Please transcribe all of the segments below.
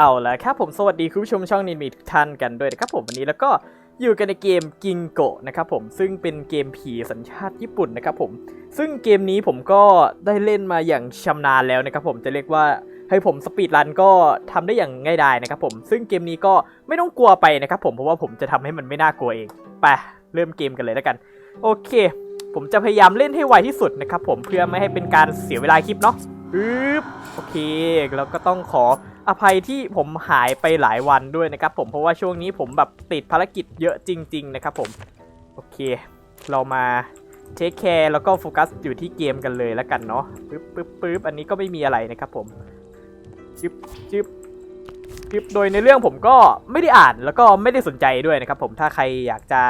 เอาละครับผมสวัสดีคุณผู้ชมช่องนินมีทุกท่านกันด้วยนะครับผมวันนี้แล้วก็อยู่กันในเกมกิงโกะนะครับผมซึ่งเป็นเกมผีสัญชาติญี่ปุ่นนะครับผมซึ่งเกมนี้ผมก็ได้เล่นมาอย่างชำนาญแล้วนะครับผมจะเรียกว่าให้ผมสปีดรันก็ทำได้อย่างง่ายดายนะครับผมซึ่งเกมนี้ก็ไม่ต้องกลัวไปนะครับผมเพราะว่าผมจะทำให้มันไม่น่ากลัวเองไปเริ่มเกมกันเลยแล้วกัน โอเค ผมจะพยายามเล่นให้ไวที่สุดนะครับผมเพื่อไม่ให้เป็นการเสียเวลาคลิปเนาะปึ๊บโอเค แล้วก็ต้องขอ อภัยที่ผมหายไปหลายวันด้วยนะครับผมเพราะว่าช่วงนี้ผมแบบติดภารกิจเยอะจริง ๆ นะครับผมโอเค เรามาเทคแคร์แล้วก็โฟกัสอยู่ที่เกมกันเลยแล้วกันเนาะปึ๊บปึ๊บปึ๊บอันนี้ก็ไม่มีอะไรนะครับผมจึ๊บจึ๊บจึ๊บโดยในเรื่องผมก็ไม่ได้อ่านแล้วก็ไม่ได้สนใจด้วยนะครับผมถ้าใครอยากจะ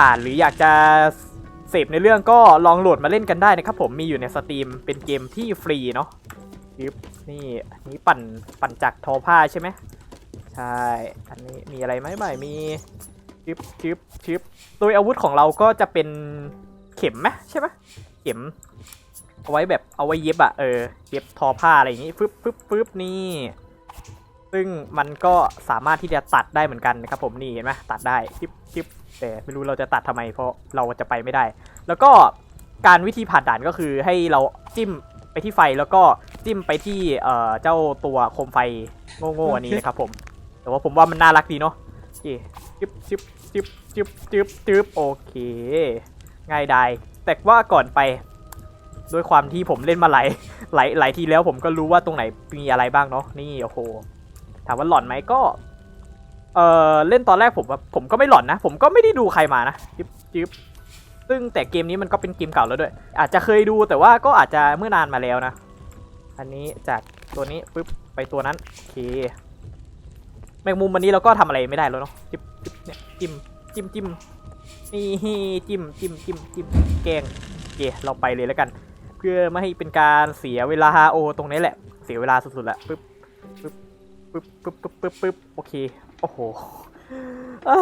อ่านหรืออยากจะเสพในเรื่องก็ลองโหลดมาเล่นกันได้นะครับผมมีอยู่ในสตรีมเป็นเกมที่ฟรีเนาะ ยึบนี่อันนี้ปั่นปั่นจักทอผ้าใช่ไหมใช่อันนี้มีอะไรไหมไม่มีจึบจึบจึบโดยอาวุธของเราก็จะเป็นเข็มไหมใช่ไหมเข็มเอาไว้แบบเอาไว้เย็บอะเออเย็บทอผ้าอะไรอย่างงี้ฟึบฟึบฟึบนี่ ซึ่งมันก็สามารถที่จะตัดได้เหมือนกันนะครับผมนี่เห็นไหมตัดได้จิ๊บจิ๊บแต่ไม่รู้เราจะตัดทำไมเพราะเราจะไปไม่ได้ แล้วก็การวิธีผ่านด่านก็คือให้เราจิ้ม ไปที่ไฟแล้วก็จิ้มไปที่เอ่อเจ้าตัวโคมไฟโง่ๆอันนี้นะครับผม แต่ว่าผมว่ามันน่ารักดีเนาะโอเคจิ๊บจิ๊บจิ๊บจิ๊บจิ๊บจิ๊บโอเค ง่ายดายแต่ว่าก่อนไป ด้วยความที่ผมเล่นมาหลายหลายหลายทีแล้วผมก็รู้ว่าตรงไหนมีอะไรบ้างเนาะนี่โอ้โหถามว่าหลอนไหมก็เออเล่นตอนแรกผมผมก็ไม่หลอนนะ ผมก็ไม่ได้ดูใครมานะจิ๊บจิ๊บ ซึ่งแต่เกมนี้มันก็เป็นเกมเก่าแล้วด้วย อาจจะเคยดูแต่ว่าก็อาจจะเมื่อนานมาแล้วนะ อันนี้จากตัวนี้ปึ๊บไปตัวนั้นโอเคแมงมุมวันนี้เราก็ทำอะไรไม่ได้แล้วเนาะจิ๊บจิ๊บเนี่ยจิ้มจิ้มจิ้มนี่จิ้มจิ้มจิ้มจิ้มแกงโอเคเราไปเลยแล้วกัน เพื่อไม่ให้เป็นการเสียเวลาโอตรงนี้แหละ เสียเวลาสุดๆละปึ๊บปึ๊บปึ๊บปึ๊บปึ๊บปึ๊บโอเคโอ้โห อ้า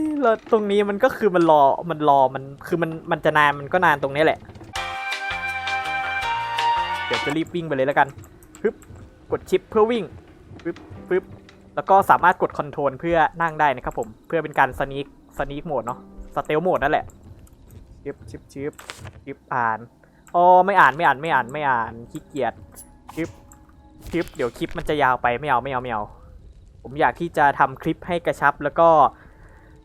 ยแล้วตรงนี้มันก็คือมันรอ มันรอ มันคือมัน มันจะนาน มันก็นานตรงนี้แหละ เดี๋ยวจะรีบวิ่งไปเลยแล้วกันปึ๊บ กดชิปเพื่อวิ่งปึ๊บปึ๊บ แล้วก็สามารถกดคอนโทรลเพื่อนั่งได้นะครับผม เพื่อเป็นการสนีกสนีกโหมดเนาะ สเตลโหมดนั่นแหละชิปชิปชิปชิปอ่าน อ๋อ ไม่อ่าน ไม่อ่าน ไม่อ่าน ไม่อ่าน ขี้เกียจชิปคลิปเดี๋ยวคลิปมันจะยาวไป ไม่เอา ไม่เอา ไม่เอา ผมอยากที่จะทำคลิปให้กระชับแล้วก็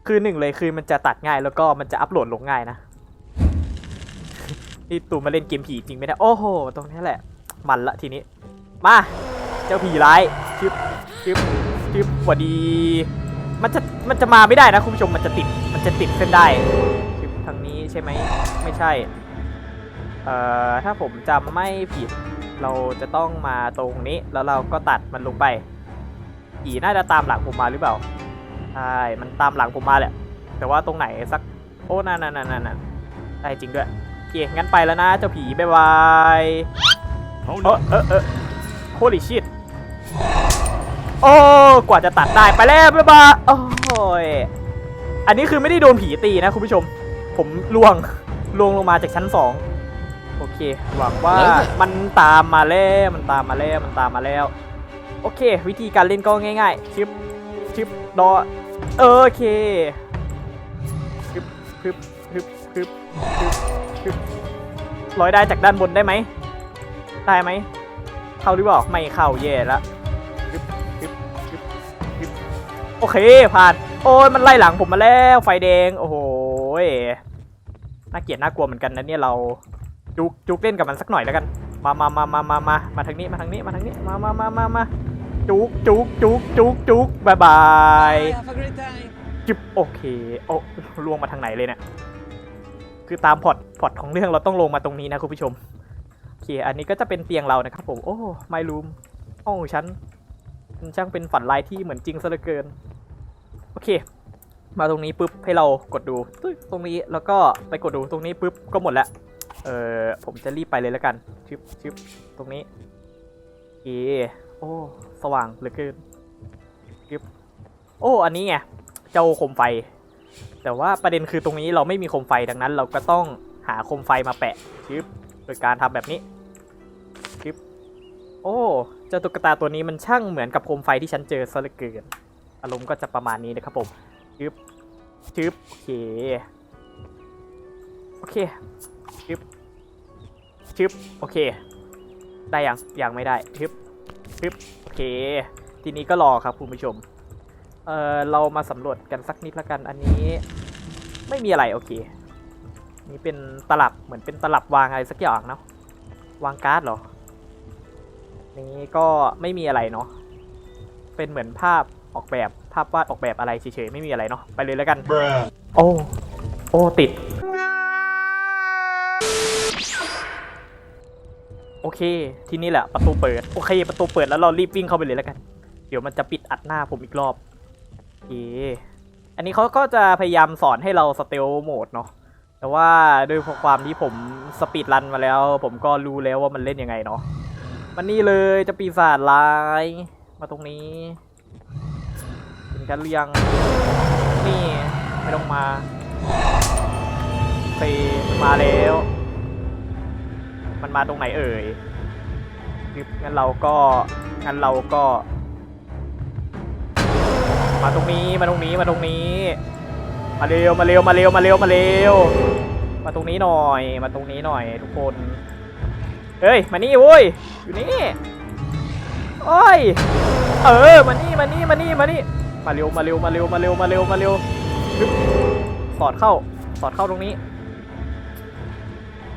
คือหนึ่งเลยคือมันจะตัดง่ายแล้วก็มันจะอัปโหลดลงง่ายนะนี่ตูมาเล่นเกมผีจริงไม่ได้โอ้โห ตรงนี้แหละ มันละทีนี้ มา เจ้าผีร้ายคลิปคลิปคลิปสวัสดี มันจะมันจะมาไม่ได้นะคุณผู้ชมมันจะติดมันจะติดเส้นได้คลิปทางนี้ใช่ไหมไม่ใช่เอ่อถ้าผมจำไม่ผิดเราจะต้องมาตรงนี้แล้วเราก็ตัดมันลงไป ผีน่าจะตามหลังผมมาหรือเปล่าใช่มันตามหลังผมมาแหละ แต่ว่าตรงไหนสัก โอ้นั่นนั่นนั่นนั่นได้จริงด้วยโอเคงั้นไปแล้วนะ เจ้าผีบ๊ายบายเออเออเออโคลิชิตโอ้ กว่าจะตัดได้ไปแล้วบ๊ายบายโอ้ยอันนี้คือไม่ได้โดนผีตีนะคุณผู้ชม ผมล่วงล่วงลงมาจากชั้นสองโอเค หวังว่ามันตามมาแล้ว มันตามมาแล้ว มันตามมาแล้ว โอเค วิธีการเล่นก็ง่ายๆชิปชิปดอโอเคชิปชิปชิปชิปชิปชิปลอยได้จากด้านบนได้ไหมได้ไหมเข้าหรือเปล่าไม่เข้าแย่ละชิปชิปชิปชิปโอเคผ่าน โอ้ยมันไล่หลังผมมาแล้วไฟแดง โอ้โหน่าเกลียดน่ากลัวเหมือนกันนะเนี่ยเราจุกจุกเล่นกับมันสักหน่อยแล้วกัน มามามามามามามาทางนี้มาทางนี้มาทางนี้มามามามามา จุกจุกจุกจุกจุกบายบาย Have a great time. จิบโอเคโอ้ลวงมาทางไหนเลยเนี่ยคือตามพอร์ตพอร์ตของเรื่องเราต้องลงมาตรงนี้นะคุณผู้ชมโอเค อันนี้ก็จะเป็นเตียงเรานะครับผมโอ้ไม่รูมห้องของฉันมันช่างเป็นฝันร้ายที่เหมือนจริงซะเหลือเกิน โอเค มาตรงนี้ปุ๊บให้เรากดดูตึ๊ดตรงนี้แล้วก็ไปกดดูตรงนี้ปุ๊บก็หมดแล้วเออผมจะรีบไปเลยแล้วกันชึบชึบตรงนี้เอโอ้สว่างเหลือเกินชึบโอ้ อันนี้ไงเจ้าโคมไฟ แต่ว่าประเด็นคือตรงนี้เราไม่มีโคมไฟดังนั้น เราก็ต้องหาโคมไฟมาแปะชึบโดยการทำแบบนี้ชึบโอ้เจ้าตุ๊กตาตัวนี้มันช่างเหมือนกับโคมไฟที่ฉันเจอซะเหลือเกินอารมณ์ก็จะประมาณนี้นะครับผมชึบชึบโอเคโอเคชึบชึบโอเค ได้ยังยังไม่ได้ชึบ ชึบโอเค ทีนี้ก็รอครับคุณผู้ชม เออเรามาสำรวจกันสักนิดละกัน อันนี้ไม่มีอะไรโอเค นี่เป็นตลับเหมือนเป็นตลับวางอะไรสักอย่างเนาะ วางการ์ดเหรอ นี้ก็ไม่มีอะไรเนาะ เป็นเหมือนภาพออกแบบภาพวาดออกแบบอะไรเฉยๆไม่มีอะไรเนาะ ไปเลยแล้วกัน Bruh. โอ้ โอ้ติด โอเค ที่นี้แหละประตูเปิด โอเค ประตูเปิดแล้วเรารีบวิ่งเข้าไปเลยแล้วกัน เดี๋ยวมันจะปิดอัดหน้าผมอีกรอบโอเคอันนี้เขาก็จะพยายามสอนให้เราสเตลโหมดเนาะแต่ว่าด้วยความที่ผมสปีดรันมาแล้ว ผมก็รู้แล้วว่ามันเล่นยังไงเนาะมันนี่เลยจะปีศาจร้าย มาตรงนี้เห็นกันหรือยังนี่ไม่ต้องมาเซมันมาแล้ว มาตรงไหนเอ่ยคืองั้นเราก็งั้นเราก็ มาตรงนี้มาตรงนี้มาตรงนี้ มาเร็วมาเร็วมาเร็วมาเร็วมาเร็ว มาตรงนี้หน่อย มาตรงนี้หน่อยทุกคนเฮ้ยมานี่โว้ยอยู่นี่โอ้ยเออมานี่มานี่มานี่มานี่มาเร็วมาเร็วมาเร็วมาเร็วมาเร็วมาเร็วสอดเข้าสอดเข้าตรงนี้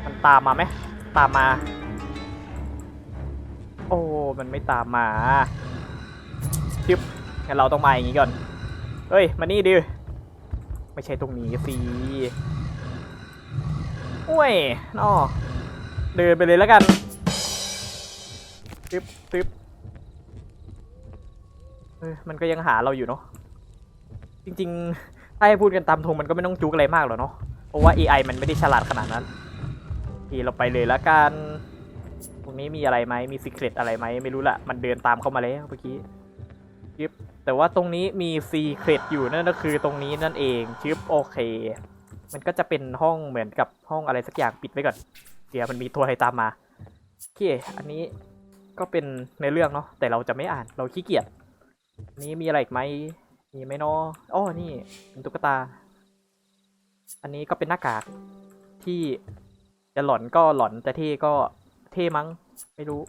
มันตามมาไหม ตามมา โอ้ มันไม่ตามมาชิบงั้นเราต้องมาอย่างนี้ก่อน เฮ้ย มานี่ดิ ไม่ใช่ตรงนี้สิอุ้ยนอเดินไปเลยแล้วกันตึ๊บตึ๊บเออมันก็ยังหาเราอยู่เนาะ จริงๆ ถ้าให้พูดกันตามตรงมันก็ไม่ต้องจุกอะไรมากหรอกเนาะ เพราะว่า AI มันไม่ได้ฉลาดขนาดนั้น โอเคเราไปเลยล้วกันตรงนี้มีอะไรไหมมีซีเครตอะไรไหมไม่รู้ละมันเดินตามเข้ามาแล้วเมื่อกี้ชิปแต่ว่าตรงนี้มีซีเครตอยู่นั่นก็คือตรงนี้นั่นเองชิปโอเค มันก็จะเป็นห้องเหมือนกับห้องอะไรสักอย่างปิดไว้ก่อนเดี๋ยวมันมีตัวอะไรตามมาโอเคอันนี้ก็เป็นในเรื่องเนาะแต่เราจะไม่อ่านเราขี้เกียจนนี้มีอะไรอีกไหมมีไหมเนาะอ๋อนี่เป็นตุ๊กตา อันนี้ก็เป็นหน้ากากที่ จะหลอนก็หลอนแต่เท่ก็เท่มั้ง ไม่รู้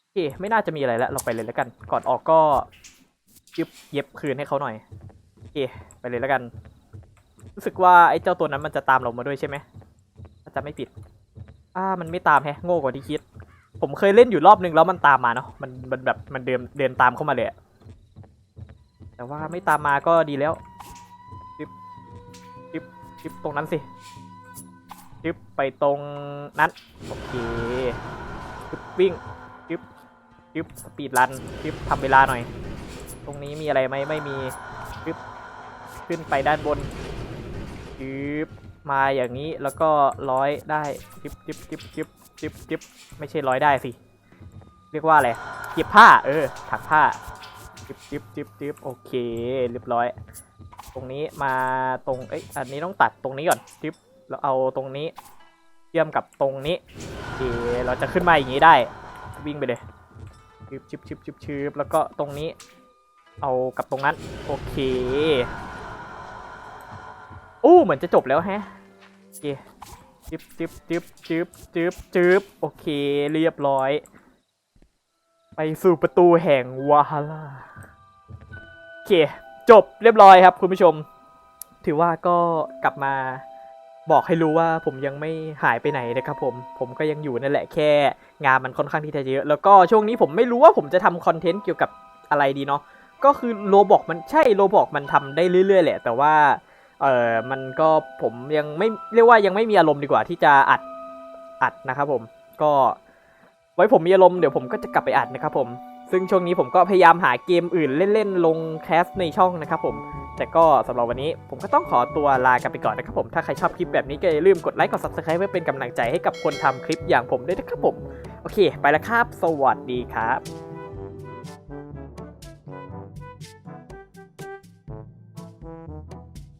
โอเคไม่น่าจะมีอะไรแล้วเราไปเลยแล้วกัน ก่อนออกก็ยึบเย็บคืนให้เขาหน่อยโอเคไปเลยแล้วกัน รู้สึกว่าไอ้เจ้าตัวนั้นมันจะตามเรามาด้วยใช่ไหมถ้าจะไม่ผิดอ่ามันไม่ตามแฮะโง่กว่าที่คิด ผมเคยเล่นอยู่รอบนึงแล้วมันตามมาเนาะมันมันแบบมันเดินเดินตามเข้ามาเลยอะแต่ว่าไม่ตามมาก็ดีแล้วจิบจิบจิบตรงนั้นสิ จิบไปตรงนั้นโอเคจิบวิ่งจิบจิบสปีดรันจิบทำเวลาหน่อย ตรงนี้มีอะไรไหมไม่มีจิบขึ้นไปด้านบนจิบมาอย่างนี้แล้วก็ร้อยได้จิบจิบจิบจิบจิบจิบไม่ใช่ร้อยได้สิเรียกว่าอะไรเก็บผ้าเออถักผ้าจิบจิบจิบจิบโอเค เรียบร้อย ตรงนี้มาตรงเอ้ยอันนี้ต้องตัดตรงนี้ก่อนจิบ แล้วเอาตรงนี้เชื่อมกับตรงนี้โอเคเราจะขึ้นมาอย่างนี้ได้ วิ่งไปเลยจิบจิบจิบจิบจิบแล้วก็ตรงนี้ เอากับตรงนั้น โอเคอู้เหมือนจะจบแล้วแฮะโอเคจิบจิบจิบจิบจิบจิบโอเค เรียบร้อย ไปสู่ประตูแห่งวาฮาร่าโอเค จบเรียบร้อยครับคุณผู้ชม ถือว่าก็กลับมา บอกให้รู้ว่าผมยังไม่หายไปไหนนะครับผม ผมก็ยังอยู่นั่นแหละแค่ งานมันค่อนข้างที่จะเยอะ แล้วก็ช่วงนี้ผมไม่รู้ว่าผมจะทำคอนเทนต์เกี่ยวกับอะไรดีเนาะ ก็คือโลบอกมันใช่โลบอกมันทำได้เรื่อยๆแหละ แต่ว่า เออมันก็ผมยังไม่เรียกว่ายังไม่มีอารมณ์ดีกว่าที่จะอัดอัดนะครับผม ก็ไว้ผมมีอารมณ์เดี๋ยวผมก็จะกลับไปอัดนะครับผม ซึ่งช่วงนี้ผมก็พยายามหาเกมอื่นเล่นๆลงแคสในช่องนะครับผม แต่ก็สำหรับวันนี้ผมก็ต้องขอตัวลากันไปก่อนนะครับผม ถ้าใครชอบคลิปแบบนี้ก็อย่าลืมกดไลค์กด subscribe เพื่อเป็นกำลังใจให้กับคนทำคลิปอย่างผมด้วยนะครับผม โอเค ไปแล้วครับ สวัสดีครับ